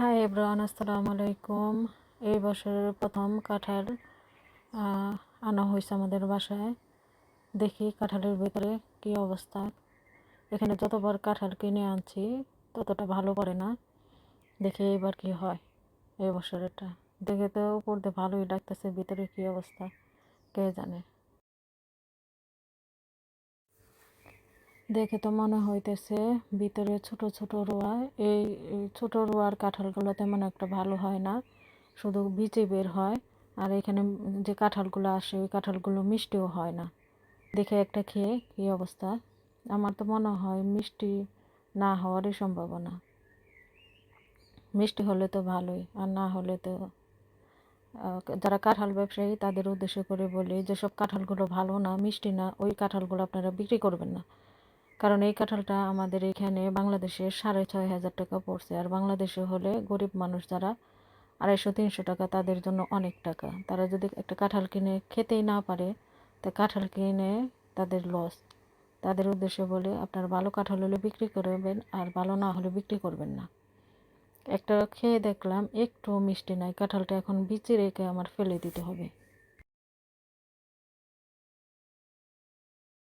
High everyone আসসালামু আলাইকুম এই বছরের প্রথম কাঁঠাল আনা হয়েছে আমাদের বাসায়। দেখি কাঁঠালের ভেতরে কি অবস্থা। এখানে যতবার কাঁঠাল কিনে আনছি, ততটা ভালো করে না। দেখি এবার কি হয় এই বছরেরটা। দেখে তো দিয়ে ভালোই লাগতেছে, ভিতরে কি অবস্থা, কে জানে। দেখে তো মনে হইতেছে ভিতরে ছোট ছোট রোয়া। এই ছোট রোয়ার কাঁঠালগুলো তেমন একটা ভালো হয় না, শুধু বিচে বের হয়। আর এখানে যে কাঁঠালগুলো আসে, ওই কাঁঠালগুলো মিষ্টিও হয় না। দেখে একটা খেয়ে কী অবস্থা? আমার তো মনে হয় মিষ্টি না হওয়ারই সম্ভাবনা। মিষ্টি হলে তো ভালোই, আর না হলে তো যারা কাঁঠাল ব্যবসায়ী তাদের উদ্দেশ্য করে বলি যেসব কাঁঠালগুলো ভালো না, মিষ্টি না, ওই কাঁঠালগুলো আপনারা বিক্রি করবেন না। কারণ এই কাঁঠালটা আমাদের এখানে বাংলাদেশে সাড়ে ছয় হাজার টাকা পড়ছে, আর বাংলাদেশে হলে গরিব মানুষ যারা আড়াইশো, তিনশো টাকা তাদের জন্য অনেক টাকা। তারা যদি একটা কাঁঠাল কিনে খেতেই না পারে, তা কাঁঠাল কিনে তাদের লস তাদের উদ্দেশ্যে বলে, আপনার ভালো কাঁঠাল হলে বিক্রি করবেন, আর ভালো না হলে বিক্রি করবেন না। একটা খেয়ে দেখলাম, একটু মিষ্টি নাই, কাঁঠালটা এখন বিচে রেখে আমার ফেলে দিতে হবে।